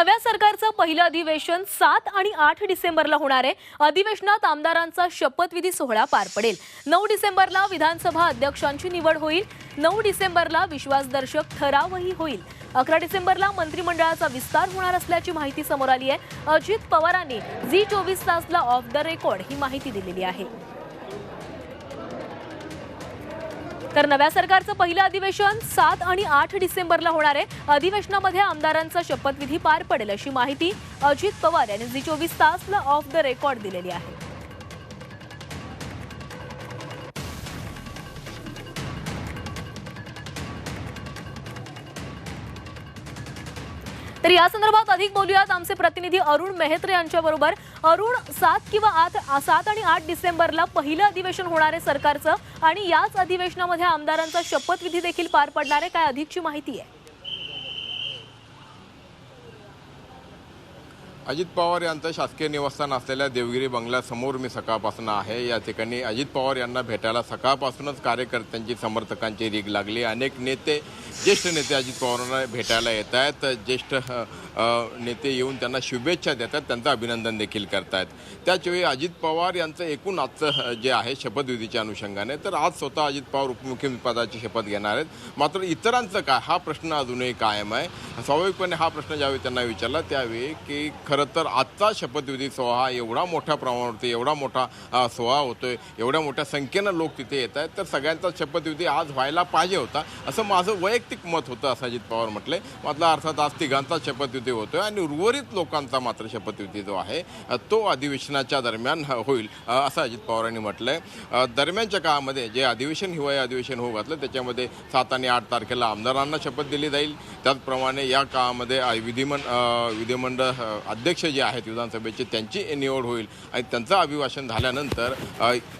नव्या सरकारचं पहिलं अधिवेशन सात आणि आठ डिसेंबरला होणार आहे. अधिवेशनात आमदारांचा शपथविधी सोहळा पार पडेल. नऊ डिसेंबरला विधानसभा अध्यक्षांची निवड होईल. नऊ डिसेंबरला विश्वासदर्शक ठरावही होईल. अकरा डिसेंबरला मंत्रिमंडळाचा विस्तार होणार असल्याची माहिती समोर आली आहे. अजित पवारांनी झी चोवीस तासला ऑफ द रेकॉर्ड ही माहिती दिलेली आहे. तर नव्या सरकारचं पहिलं अधिवेशन सात आणि आठ डिसेंबरला होणार आहे. अधिवेशनामध्ये आमदारांचा शपथविधी पार पडेल अशी माहिती अजित पवार यांनी झी चोवीस तासला ऑफ द रेकॉर्ड दिलेली आहे. तर या संदर्भात अधिक बोलूयात. आमचे प्रतिनिधी अरुण मेहत्रे यांच्याबरोबर अरुण सात किंवा आठ सात आणि आठ डिसेंबरला पहिलं अधिवेशन होणार आहे सरकारचं आणि याच अधिवेशनामध्ये आमदारांचा शपथविधी देखील पार पडणार आहे. काय अधिकची माहिती आहे? अजित पवार यांचं शासकीय निवासस्थान असलेल्या देवगिरी बंगल्यासमोर मी सकाळपासून आहे. या ठिकाणी अजित पवार यांना भेटायला सकाळपासूनच कार्यकर्त्यांची समर्थकांची रीग लागली. अनेक नेते ज्येष्ठ नेते अजित पवारांना भेटायला येत आहेत. ज्येष्ठ नेते येऊन त्यांना शुभेच्छा देतात त्यांचं अभिनंदन देखील करतायत त्याचवेळी अजित पवार यांचं एकूण आजचं जे आहे शपथविधीच्या अनुषंगाने तर आज स्वतः अजित पवार उपमुख्यमंत्रीपदाची शपथ घेणार आहेत. मात्र इतरांचं काय? हा प्रश्न अजूनही कायम आहे. स्वाभाविकपणे हा प्रश्न ज्यावेळी त्यांना विचारला त्यावेळी की खरं तर आजचा शपथविधी सोहळा एवढा मोठ्या प्रमाणावरती एवढा मोठा सोहळा होतोय एवढ्या मोठ्या संख्येनं लोक तिथे येत आहेत. तर सगळ्यांचा शपथविधी आज व्हायला पाहिजे होता. असं माझं वैयक्तिक मत होतं असं अजित पवार म्हटले. मात्र अर्थात आज तिघांचा शपथविधी होतोय आणि उर्वरित लोकांचा मात्र शपथविधी जो आहे तो अधिवेशनाच्या दरम्यान होईल असं अजित पवारांनी म्हटलंय. आहे दरम्यानच्या काळामध्ये जे अधिवेशन हिवाळी अधिवेशन होऊ घातलं त्याच्यामध्ये सात आणि आठ तारखेला आमदारांना शपथ दिली जाईल. त्याचप्रमाणे या काळामध्ये विधिमंड विधिमंडळ अध्यक्ष जे आहेत विधानसभेचे त्यांची निवड होईल. आणि त्यांचं अभिभाषण झाल्यानंतर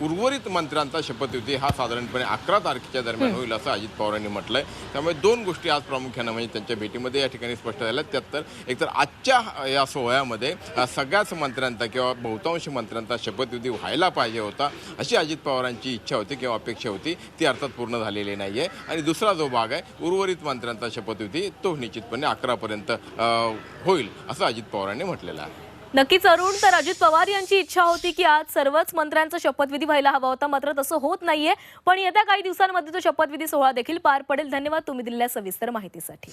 उर्वरित मंत्र्यांचा शपथविधी हा साधारणपणे अकरा तारखेच्या दरम्यान होईल असं अजित पवारांनी म्हटलंय. त्यामुळे दोन गोष्टी आज प्रामुख्यानं म्हणजे त्यांच्या भेटीमध्ये या ठिकाणी स्पष्ट झाल्या. त्यात तर एकतर आजच्या या सोहळ्यामध्ये सगळ्याच मंत्र्यांचा किंवा बहुतांश मंत्र्यांचा शपथविधी व्हायला पाहिजे होता अशी अजित पवारांची इच्छा होती किंवा अपेक्षा होती. ती अर्थात पूर्ण झालेली नाही आहे आणि दुसरा जो भाग आहे उर्वरित मंत्र्यांचा शपथविधी तो निश्चितपणे अकरापर्यंत होईल असं अजित पवारांनी म्हटलेलं आहे. नक्कीच अरुण तर अजित पवार यांची इच्छा होती की आज सर्वच मंत्र्यांचा शपथविधी व्हायला हवा होता. मात्र तसं होत नाहीये. पण येत्या काही दिवसांमध्ये तो शपथविधी सोहळा देखील पार पडेल. धन्यवाद तुम्ही दिलेल्या सविस्तर माहितीसाठी.